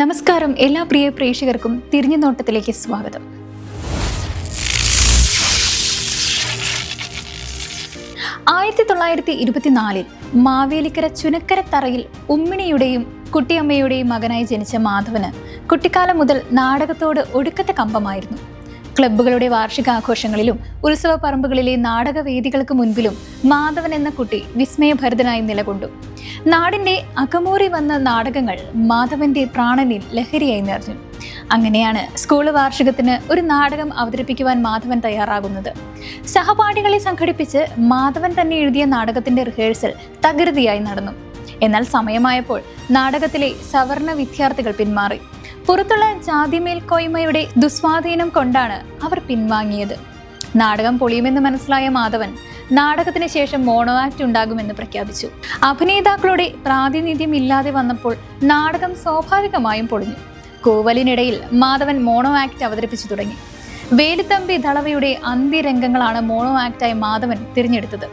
നമസ്കാരം എല്ലാ പ്രിയ പ്രേക്ഷകർക്കും തിരിഞ്ഞു നോട്ടത്തിലേക്ക് സ്വാഗതം. ആയിരത്തി തൊള്ളായിരത്തി ഇരുപത്തിനാലിൽ മാവേലിക്കര ചുനക്കര തറയിൽ ഉമ്മിണിയുടെയും കുട്ടിയമ്മയുടെയും മകനായി ജനിച്ച മാധവന് കുട്ടിക്കാലം മുതൽ നാടകത്തോട് ഒടുക്കത്തെ കമ്പമായിരുന്നു. ക്ലബ്ബുകളുടെ വാർഷികാഘോഷങ്ങളിലും ഉത്സവ പറമ്പുകളിലെ നാടകവേദികൾക്ക് മുൻപിലും മാധവൻ എന്ന കുട്ടി വിസ്മയഭരിതനായി നിലകൊണ്ടു. നാടിന്റെ അകമൂറി വന്ന നാടകങ്ങൾ മാധവന്റെ പ്രാണനിൽ ലഹരിയായി നിറഞ്ഞു. അങ്ങനെയാണ് സ്കൂൾ വാർഷികത്തിന് ഒരു നാടകം അവതരിപ്പിക്കുവാൻ മാധവൻ തയ്യാറാകുന്നത്. സഹപാഠികളെ സംഘടിപ്പിച്ച് മാധവൻ തന്നെ എഴുതിയ നാടകത്തിന്റെ റിഹേഴ്സൽ തകൃതിയായി നടന്നു. എന്നാൽ സമയമായപ്പോൾ നാടകത്തിലെ സവർണ വിദ്യാർത്ഥികൾ പിന്മാറി. പുറത്തുള്ള ജാതിമേൽക്കോയ്മയുടെ ദുസ്വാധീനം കൊണ്ടാണ് അവർ പിൻവാങ്ങിയത്. നാടകം പൊളിയുമെന്ന് മനസ്സിലായ മാധവൻ നാടകത്തിന് ശേഷം മോണോ ആക്ട് ഉണ്ടാകുമെന്ന് പ്രഖ്യാപിച്ചു. അഭിനേതാക്കളുടെ പ്രാതിനിധ്യം ഇല്ലാതെ വന്നപ്പോൾ നാടകം സ്വാഭാവികമായും പൊളിഞ്ഞു. കോവലിനിടയിൽ മാധവൻ മോണോ ആക്ട് അവതരിപ്പിച്ചു തുടങ്ങി. വേലുത്തമ്പി ദളവയുടെ അന്ത്യരംഗങ്ങളാണ് മോണോ ആക്ടായി മാധവൻ തിരഞ്ഞെടുത്തത്.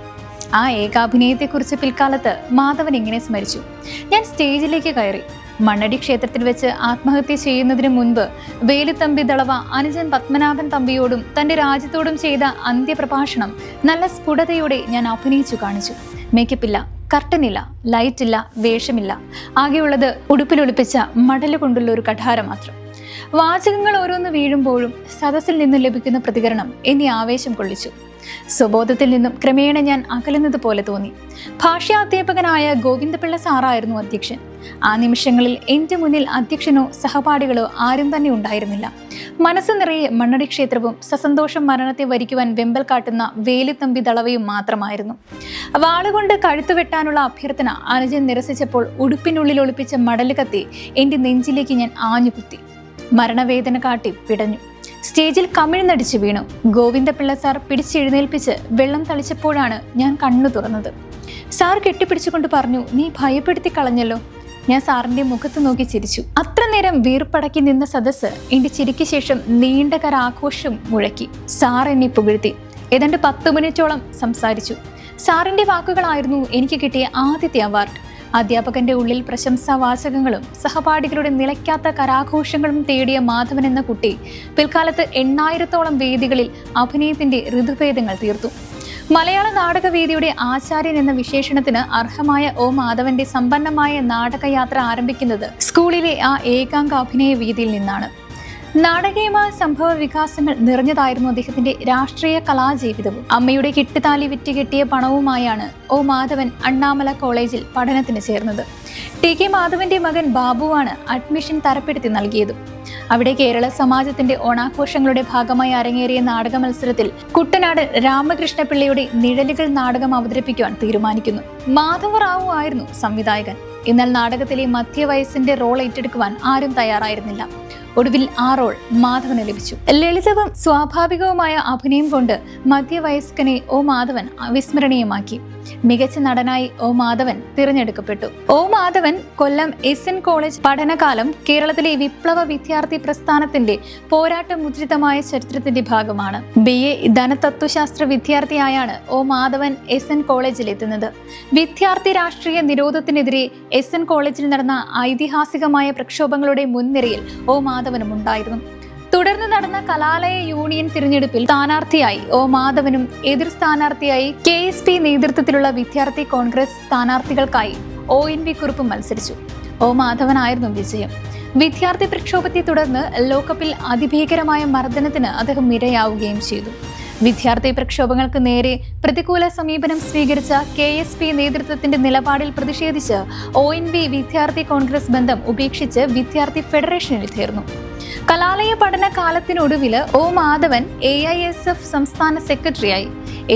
ആ ഏകാഭിനയത്തെക്കുറിച്ച് പിൽക്കാലത്ത് മാധവൻ ഇങ്ങനെ സ്മരിച്ചു. ഞാൻ സ്റ്റേജിലേക്ക് കയറി. മണ്ണടി ക്ഷേത്രത്തിൽ വെച്ച് ആത്മഹത്യ ചെയ്യുന്നതിന് മുൻപ് വേലുത്തമ്പി ദളവ അനുജൻ പത്മനാഭൻ തമ്പിയോടും തന്റെ രാജ്യത്തോടും ചെയ്ത അന്ത്യപ്രഭാഷണം നല്ല സ്ഫുടതയോടെ ഞാൻ അഭിനയിച്ചു കാണിച്ചു. മേക്കപ്പില്ല കർട്ടനില്ല ലൈറ്റില്ല വേഷമില്ല. ആകെയുള്ളത് ഉടുപ്പിലൊളിപ്പിച്ച മടൽ കൊണ്ടുള്ള ഒരു കഠാര മാത്രം. വാചകങ്ങൾ ഓരോന്ന് വീഴുമ്പോഴും സദസ്സിൽ നിന്നും ലഭിക്കുന്ന പ്രതികരണം എന്നെ ആവേശം കൊള്ളിച്ചു. സ്വബോധത്തിൽ നിന്നും ക്രമേണ ഞാൻ അകലുന്നത് പോലെ തോന്നി. ഭാഷ്യാധ്യാപകനായ ഗോവിന്ദപിള്ള സാറായിരുന്നു അധ്യക്ഷൻ. ആ നിമിഷങ്ങളിൽ എന്റെ മുന്നിൽ അധ്യക്ഷനോ സഹപാഠികളോ ആരും തന്നെ ഉണ്ടായിരുന്നില്ല. മനസ്സ് നിറയെ മണ്ണടി ക്ഷേത്രവും സസന്തോഷം മരണത്തെ വരിക്കുവാൻ വെമ്പൽ കാട്ടുന്ന വേലുത്തമ്പി ദളവയും മാത്രമായിരുന്നു. വാളുകൊണ്ട് കഴുത്തു വെട്ടാനുള്ള അഭ്യർത്ഥന അനുജൻ നിരസിച്ചപ്പോൾ ഉടുപ്പിനുള്ളിൽ ഒളിപ്പിച്ച മടൽ കത്തി എന്റെ നെഞ്ചിലേക്ക് ഞാൻ ആഞ്ഞുകുത്തി. മരണവേദന കാട്ടി പിടഞ്ഞു. സ്റ്റേജിൽ കമിഴ്ന്നടിച്ച് വീണു. ഗോവിന്ദപിള്ള സാർ പിടിച്ചെഴുന്നേൽപ്പിച്ച് വെള്ളം തളിച്ചപ്പോഴാണ് ഞാൻ കണ്ണു തുറന്നത്. സാർ കെട്ടിപ്പിടിച്ചുകൊണ്ട് പറഞ്ഞു നീ ഭയപ്പെടുത്തി കളഞ്ഞല്ലോ. ഞാൻ സാറിന്റെ മുഖത്ത് നോക്കി ചിരിച്ചു. അത്ര നേരം വീർപ്പടക്കി നിന്ന സദസ്സ് എന്റെ ചിരിക്ക് ശേഷം നീണ്ട കരാഘോഷം മുഴക്കി. സാർ എന്നെ പുകഴ്ത്തി. ഏതാണ്ട് പത്ത് മിനിറ്റോളം സംസാരിച്ചു. സാറിന്റെ വാക്കുകളായിരുന്നു എനിക്ക് കിട്ടിയ ആദ്യത്തെ അവാർഡ്. അധ്യാപകന്റെ ഉള്ളിൽ പ്രശംസാവാചകങ്ങളും സഹപാഠികളുടെ നിലയ്ക്കാത്ത കരാഘോഷങ്ങളും തേടിയ മാധവൻ എന്ന കുട്ടി പിൽക്കാലത്ത് എണ്ണായിരത്തോളം വേദികളിൽ അഭിനയത്തിന്റെ ഋതുഭേദങ്ങൾ തീർത്തു. മലയാള നാടകവേദിയുടെ ആചാര്യൻ എന്ന വിശേഷണത്തിന് അർഹമായ ഒ മാധവന്റെ സമ്പന്നമായ നാടകയാത്ര ആരംഭിക്കുന്നത് സ്കൂളിലെ ആ ഏകാംഗ അഭിനയ വീതിയിൽ നിന്നാണ്. നാടകീയമായ സംഭവ വികാസങ്ങൾ നിറഞ്ഞതായിരുന്നു അദ്ദേഹത്തിന്റെ രാഷ്ട്രീയ കലാജീവിതവും. അമ്മയുടെ കിട്ടിത്താലി വിറ്റ് കിട്ടിയ പണവുമായാണ് ഒ മാധവൻ അണ്ണാമല കോളേജിൽ പഠനത്തിന് ചേർന്നത്. ടി കെ മാധവന്റെ മകൻ ബാബുവാണ് അഡ്മിഷൻ തരപ്പെടുത്തി നൽകിയതും. അവിടെ കേരള സമാജത്തിന്റെ ഓണാഘോഷങ്ങളുടെ ഭാഗമായി അരങ്ങേറിയ നാടക മത്സരത്തിൽ കുട്ടനാട് രാമകൃഷ്ണപിള്ളയുടെ നിഴലുകൾ നാടകം അവതരിപ്പിക്കുവാൻ തീരുമാനിക്കുന്നു. മാധവ റാവു ആയിരുന്നു സംവിധായകൻ. എന്നാൽ നാടകത്തിലെ മധ്യവയസ്സിന്റെ റോൾ ഏറ്റെടുക്കുവാൻ ആരും തയ്യാറായിരുന്നില്ല. ഒടുവിൽ ആ റോൾ മാധവന് ലഭിച്ചു. ലളിതവും സ്വാഭാവികവുമായ അഭിനയം കൊണ്ട് മധ്യവയസ്കനെ ഒ മാധവൻ അവിസ്മരണീയമാക്കി. മികച്ച നടനായി ഒ മാധവൻ തിരഞ്ഞെടുക്കപ്പെട്ടു. O Madhavan Kollam S N college പഠനകാലം കേരളത്തിലെ വിപ്ലവ വിദ്യാർത്ഥി പ്രസ്ഥാനത്തിന്റെ പോരാട്ട മുദ്രിതമായ ചരിത്രത്തിന്റെ ഭാഗമാണ്. ബി. എ. ധനതത്വശാസ്ത്ര വിദ്യാർത്ഥിയായാണ് ഒ മാധവൻ എസ് എൻ കോളേജിൽ എത്തുന്നത്. വിദ്യാർത്ഥി രാഷ്ട്രീയ നിരോധത്തിനെതിരെ എസ് എൻ കോളേജിൽ നടന്ന ഐതിഹാസികമായ പ്രക്ഷോഭങ്ങളുടെ മുൻനിരയിൽ ഒ മാധവനും ഉണ്ടായിരുന്നു. തുടർന്ന് നടന്ന കലാലയ യൂണിയൻ തിരഞ്ഞെടുപ്പിൽ സ്ഥാനാർത്ഥിയായി ഒ മാധവനും എതിർ സ്ഥാനാർത്ഥിയായി കെ എസ് പി നേതൃത്വത്തിലുള്ള വിദ്യാർത്ഥി കോൺഗ്രസ് സ്ഥാനാർത്ഥികൾക്കായി ഒ എൻ വി കുറുപ്പ് മത്സരിച്ചു. ഒ മാധവനായിരുന്നു വിജയം. വിദ്യാർത്ഥി പ്രക്ഷോഭത്തെ തുടർന്ന് ലോക്കപ്പിൽ അതിഭീകരമായ മർദ്ദനത്തിന് അദ്ദേഹം ഇരയാവുകയും ചെയ്തു. വിദ്യാർത്ഥി പ്രക്ഷോഭങ്ങൾക്ക് നേരെ പ്രതികൂല സമീപനം സ്വീകരിച്ച കെ എസ് പി നേതൃത്വത്തിന്റെ നിലപാടിൽ പ്രതിഷേധിച്ച് ഒ എൻ വി വിദ്യാർത്ഥി കോൺഗ്രസ് ബന്ധം ഉപേക്ഷിച്ച് വിദ്യാർത്ഥി ഫെഡറേഷനിൽ ചേർന്നു. കലാലയ പഠന കാലത്തിനൊടുവിൽ O Madhavan A I S F സംസ്ഥാന സെക്രട്ടറിയായി.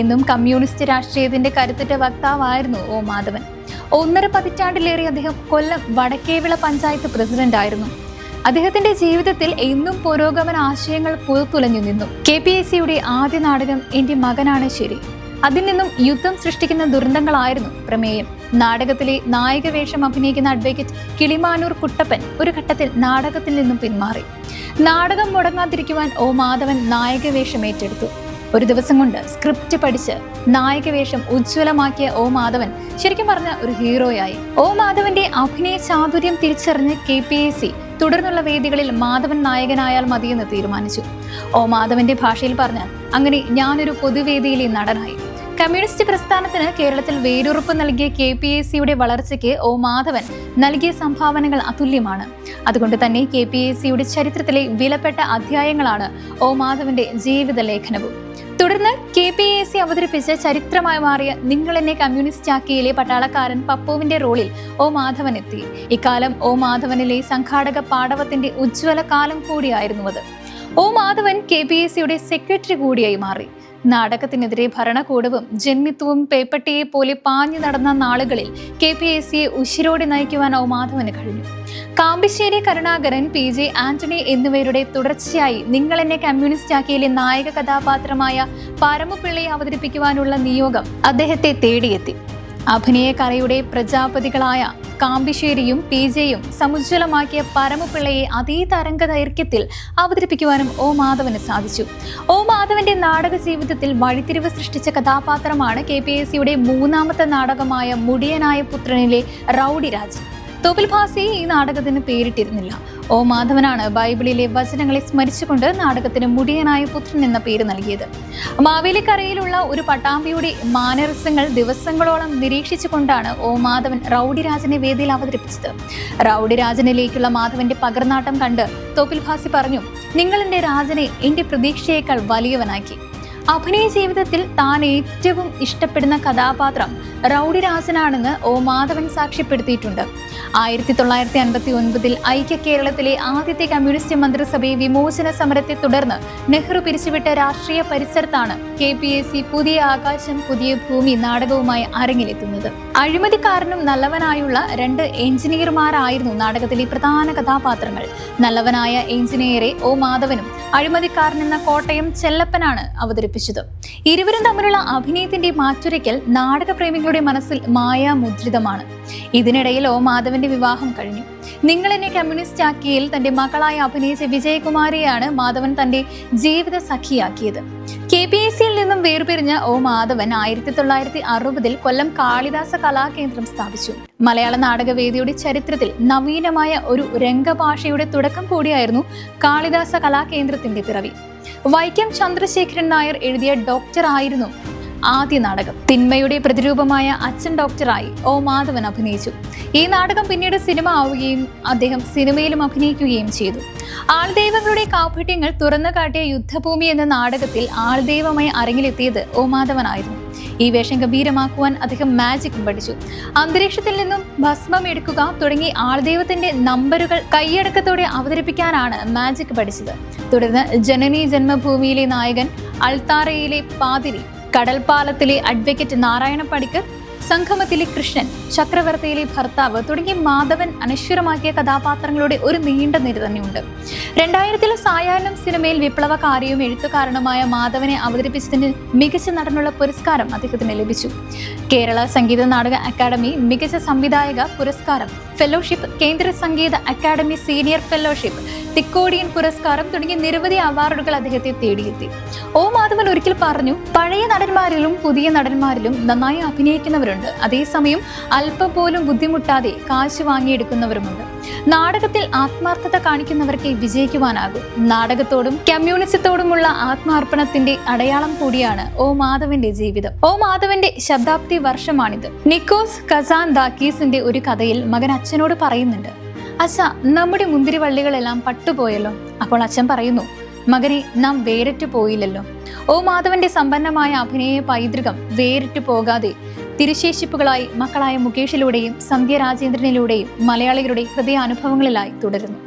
എന്നും കമ്മ്യൂണിസ്റ്റ് രാഷ്ട്രീയത്തിന്റെ കരുത്തുറ്റ വക്താവായിരുന്നു ഒ മാധവൻ. ഒന്നര പതിറ്റാണ്ടിലേറെ അദ്ദേഹം കൊല്ലം വടക്കേവിള പഞ്ചായത്ത് പ്രസിഡന്റ് ആയിരുന്നു അദ്ദേഹത്തിന്റെ ജീവിതത്തിൽ എന്നും പുരോഗമന ആശയങ്ങൾ പുറത്തുലഞ്ഞു നിന്നു. കെ പി എസ് സിയുടെ ആദ്യ നാടകം എന്റെ മകനാണ് ശരി. അതിൽ നിന്നും യുദ്ധം സൃഷ്ടിക്കുന്ന ദുരന്തങ്ങളായിരുന്നു പ്രമേയം. നാടകത്തിലെ നായക വേഷം അഭിനയിക്കുന്ന അഡ്വക്കേറ്റ് കിളിമാനൂർ കുട്ടപ്പൻ ഒരു ഘട്ടത്തിൽ നാടകത്തിൽ നിന്നും പിന്മാറി. നാടകം മുടങ്ങാതിരിക്കുവാൻ ഓ മാധവൻ നായക വേഷം ഏറ്റെടുത്തു. ഒരു ദിവസം കൊണ്ട് സ്ക്രിപ്റ്റ് പഠിച്ച് നായക വേഷം ഉജ്ജ്വലമാക്കിയ ഓ മാധവൻ ശരിക്കും പറഞ്ഞ ഒരു ഹീറോയായി ഓ മാധവന്റെ അഭിനയ ചാതുര്യം തിരിച്ചറിഞ്ഞ് കെ പി എസ് സി തുടർന്നുള്ള വേദികളിൽ മാധവൻ നായകനായാൽ മതിയെന്ന് തീരുമാനിച്ചു. ഓ മാധവന്റെ ഭാഷയിൽ പറഞ്ഞാൽ അങ്ങനെ ഞാനൊരു പൊതുവേദിയിലെ നടനായി. കമ്മ്യൂണിസ്റ്റ് പ്രസ്ഥാനത്തിന് കേരളത്തിൽ വേരുറപ്പ് നൽകിയ കെ പി എ സിയുടെ വളർച്ചയ്ക്ക് ഒ മാധവൻ നൽകിയ സംഭാവനകൾ അതുല്യമാണ്. അതുകൊണ്ട് തന്നെ കെ പി എ സിയുടെ ചരിത്രത്തിലെ വിലപ്പെട്ട അധ്യായങ്ങളാണ് ഒ മാധവന്റെ ജീവിത ലേഖനവും. തുടർന്ന് കെ പി എ സി അവതരിപ്പിച്ച ചരിത്രമായി മാറിയ നിങ്ങൾ എന്നെ കമ്മ്യൂണിസ്റ്റ് ആക്കിയിലെ പട്ടാളക്കാരൻ പപ്പുവിന്റെ റോളിൽ ഒ മാധവൻ എത്തി. ഇക്കാലം ഒ മാധവനിലെ സംഘാടക പാടവത്തിന്റെ ഉജ്ജ്വല കാലം കൂടിയായിരുന്നു അത്. O Madhavan K P A സിയുടെ സെക്രട്ടറി കൂടിയായി മാറി. നാടകത്തിനെതിരെ ഭരണകൂടവും ജന്മിത്വവും പേപ്പട്ടിയെ പോലെ പാഞ്ഞു നടന്ന നാളുകളിൽ കെ പി എസ് സിയെ ഉശിരോടെ നയിക്കുവാൻ മാധവന് കഴിഞ്ഞു. കാമ്പിശ്ശേരി കരുണാകരൻ പി ജെ ആന്റണി എന്നിവരുടെ തുടർച്ചയായി നിങ്ങൾ എന്നെ കമ്മ്യൂണിസ്റ്റ് ആക്കിയിലെ നായക കഥാപാത്രമായ പരമപിള്ളയെ അവതരിപ്പിക്കുവാനുള്ള നിയോഗം അദ്ദേഹത്തെ തേടിയെത്തി. അഭിനയകലയുടെ പ്രജാപതികളായ കാമ്പിശ്ശേരിയും പി ജെയും സമുജ്വലമാക്കിയ പരമപിള്ളയെ അതേ തരംഗ ദൈർഘ്യത്തിൽ അവതരിപ്പിക്കുവാനും ഓ മാധവന് സാധിച്ചു. ഓ മാധവന്റെ നാടക ജീവിതത്തിൽ വഴിത്തിരിവ് സൃഷ്ടിച്ച കഥാപാത്രമാണ് കെ പി എസ് സിയുടെ മൂന്നാമത്തെ നാടകമായ മുടിയനായ പുത്രനിലെ റൗഡി രാജ് തോപ്പിൽ ഭാസി ഈ നാടകത്തിന് പേരിട്ടിരുന്നില്ല. ഓ മാധവനാണ് ബൈബിളിലെ വചനങ്ങളെ സ്മരിച്ചുകൊണ്ട് നാടകത്തിന് മുടിയനായ പുത്രൻ എന്ന പേര് നൽകിയത്. മാവേലിക്കരയിലുള്ള ഒരു പട്ടാമ്പിയുടെ മാനരസങ്ങൾ ദിവസങ്ങളോളം നിരീക്ഷിച്ചുകൊണ്ടാണ് ഓ മാധവൻ റൗഡിരാജനെ വേദിയിൽ അവതരിപ്പിച്ചത്. റൗഡിരാജനിലേക്കുള്ള മാധവന്റെ പകർനാട്ടം കണ്ട് തോപ്പിൽ ഭാസി പറഞ്ഞു നിങ്ങൾ എന്റെ രാജനെ എന്റെ പ്രതീക്ഷയേക്കാൾ വലിയവനാക്കി. അഭിനയ ജീവിതത്തിൽ താൻ ഏറ്റവും ഇഷ്ടപ്പെടുന്ന കഥാപാത്രം റൗഡിരാജനാണെന്ന് ഒ മാധവൻ സാക്ഷ്യപ്പെടുത്തിയിട്ടുണ്ട്. ആയിരത്തി തൊള്ളായിരത്തി അൻപത്തി ഒൻപതിൽ ഐക്യ കേരളത്തിലെ ആദ്യത്തെ കമ്മ്യൂണിസ്റ്റ് മന്ത്രിസഭയെ വിമോചന സമരത്തെ തുടർന്ന് നെഹ്റു പിരിച്ചുവിട്ട രാഷ്ട്രീയ പരിസരത്താണ് കെ പി എസ് സി പുതിയ ആകാശം പുതിയ ഭൂമി നാടകവുമായി അരങ്ങിലെത്തുന്നത്. അഴിമതിക്കാരനും നല്ലവനായുള്ള രണ്ട് എഞ്ചിനീയർമാരായിരുന്നു നാടകത്തിലെ പ്രധാന കഥാപാത്രങ്ങൾ. നല്ലവനായ എഞ്ചിനീയറെ ഒ മാധവനും അഴിമതിക്കാരനെന്ന കോട്ടയം ചെല്ലപ്പനാണ് അവതരിപ്പിച്ചത്. ഇരുവരും തമ്മിലുള്ള അഭിനയത്തിന്റെ മാറ്റുരയ്ക്കൽ നാടകപ്രേമികളുടെ മനസ്സിൽ മായാമുദ്രിതമാണ്. ഇതിനിടയിൽ ഓ മാധവന്റെ വിവാഹം കഴിഞ്ഞു. നിങ്ങൾ എന്നെ കമ്മ്യൂണിസ്റ്റ് ആക്കിയിൽ തന്റെ മകളായി അഭിനയിച്ച വിജയകുമാരിയാണ് മാധവൻ തന്റെ ജീവിത സഖിയാക്കിയത്. കെ പി എസ് സിയിൽ നിന്നും വേർപിരിഞ്ഞ ഓ മാധവൻ ആയിരത്തി തൊള്ളായിരത്തി അറുപതിൽ കൊല്ലം കാളിദാസ കലാകേന്ദ്രം സ്ഥാപിച്ചു. മലയാള നാടകവേദിയുടെ ചരിത്രത്തിൽ നവീനമായ ഒരു രംഗഭാഷയുടെ തുടക്കം കൂടിയായിരുന്നു കാളിദാസ കലാകേന്ദ്രത്തിന്റെ പിറവി. വൈക്കം ചന്ദ്രശേഖരൻ നായർ എഴുതിയ ഡോക്ടർ ആയിരുന്നു ആദ്യ നാടകം. തിന്മയുടെ പ്രതിരൂപമായ അച്ഛൻ ഡോക്ടറായി ഒ മാധവൻ അഭിനയിച്ചു. ഈ നാടകം പിന്നീട് സിനിമ ആവുകയും അദ്ദേഹം സിനിമയിലും അഭിനയിക്കുകയും ചെയ്തു. ആൾദൈവങ്ങളുടെ കാപട്യങ്ങൾ തുറന്നു കാട്ടിയ യുദ്ധഭൂമി എന്ന നാടകത്തിൽ ആൾദൈവമായി അരങ്ങിലെത്തിയത് ഒ മാധവനായിരുന്നു ഈ വേഷം ഗംഭീരമാക്കുവാൻ അദ്ദേഹം മാജിക് പഠിച്ചു. അന്തരീക്ഷത്തിൽ നിന്നും ഭസ്മം എടുക്കുക തുടങ്ങി ആൾദൈവത്തിന്റെ നമ്പറുകൾ കൈയടക്കത്തോടെ അവതരിപ്പിക്കാനാണ് മാജിക് പഠിച്ചത്. തുടർന്ന് ജനനി ജന്മഭൂമിയിലെ നായകൻ അൾത്താറയിലെ പാതിരി കടൽപ്പാലത്തിലെ അഡ്വക്കേറ്റ് നാരായണ പടിക്കർ സംഗമത്തിലെ കൃഷ്ണൻ ചക്രവർത്തിയിലെ ഭർത്താവ് തുടങ്ങി മാധവൻ അനശ്വരമാക്കിയ കഥാപാത്രങ്ങളുടെ ഒരു നീണ്ട നിര തന്നെയുണ്ട് രണ്ടായിരത്തിലെ സായാഹ്നം സിനിമയിൽ വിപ്ലവകാരിയും എഴുത്തുകാരനുമായ മാധവനെ അവതരിപ്പിച്ചതിന് മികച്ച നടനുള്ള പുരസ്കാരം അദ്ദേഹത്തിന് ലഭിച്ചു. കേരള സംഗീത നാടക അക്കാദമി മികച്ച സംവിധായക പുരസ്കാരം ഫെലോഷിപ്പ് കേന്ദ്ര സംഗീത അക്കാദമി സീനിയർ ഫെലോഷിപ്പ് തിക്കോടിയൻ പുരസ്കാരം തുടങ്ങിയ നിരവധി അവാർഡുകൾ അദ്ദേഹത്തെ തേടിയെത്തി. ഓ മാധവൻ ഒരിക്കൽ പറഞ്ഞു പഴയ നടന്മാരിലും പുതിയ നടന്മാരിലും നന്നായി അഭിനയിക്കുന്നവരുണ്ട്. അതേസമയം അല്പം പോലും ബുദ്ധിമുട്ടാതെ കാശ് വാങ്ങിയെടുക്കുന്നവരുമുണ്ട്. നാടകത്തിൽ ആത്മാർത്ഥത കാണിക്കുന്നവർക്ക് വിജയിക്കുവാനാകും. നാടകത്തോടും കമ്മ്യൂണിസത്തോടുമുള്ള ആത്മാർപ്പണത്തിന്റെ അടയാളം കൂടിയാണ് ഓ മാധവന്റെ ജീവിതം. ഓ മാധവന്റെ ശതാബ്ദി വർഷമാണിത്. നിക്കോസ് കസാൻ ദാക്കീസിന്റെ ഒരു കഥയിൽ മകൻ അച്ഛനോട് പറയുന്നുണ്ട് അച്ഛ നമ്മുടെ മുന്തിരിവള്ളികളെല്ലാം പട്ടുപോയല്ലോ. അപ്പോൾ അച്ഛൻ പറയുന്നു മകനെ നാം വേറിട്ട് പോയില്ലല്ലോ. ഓ മാധവന്റെ സമ്പന്നമായ അഭിനയ പൈതൃകം വേറിട്ട് പോകാതെ തിരുശേഷിപ്പുകളായി മക്കളായ മുകേഷിലൂടെയും സന്ധ്യ രാജേന്ദ്രനിലൂടെയും മലയാളികളുടെ ഹൃദയാനുഭവങ്ങളിലായി തുടരുന്നു.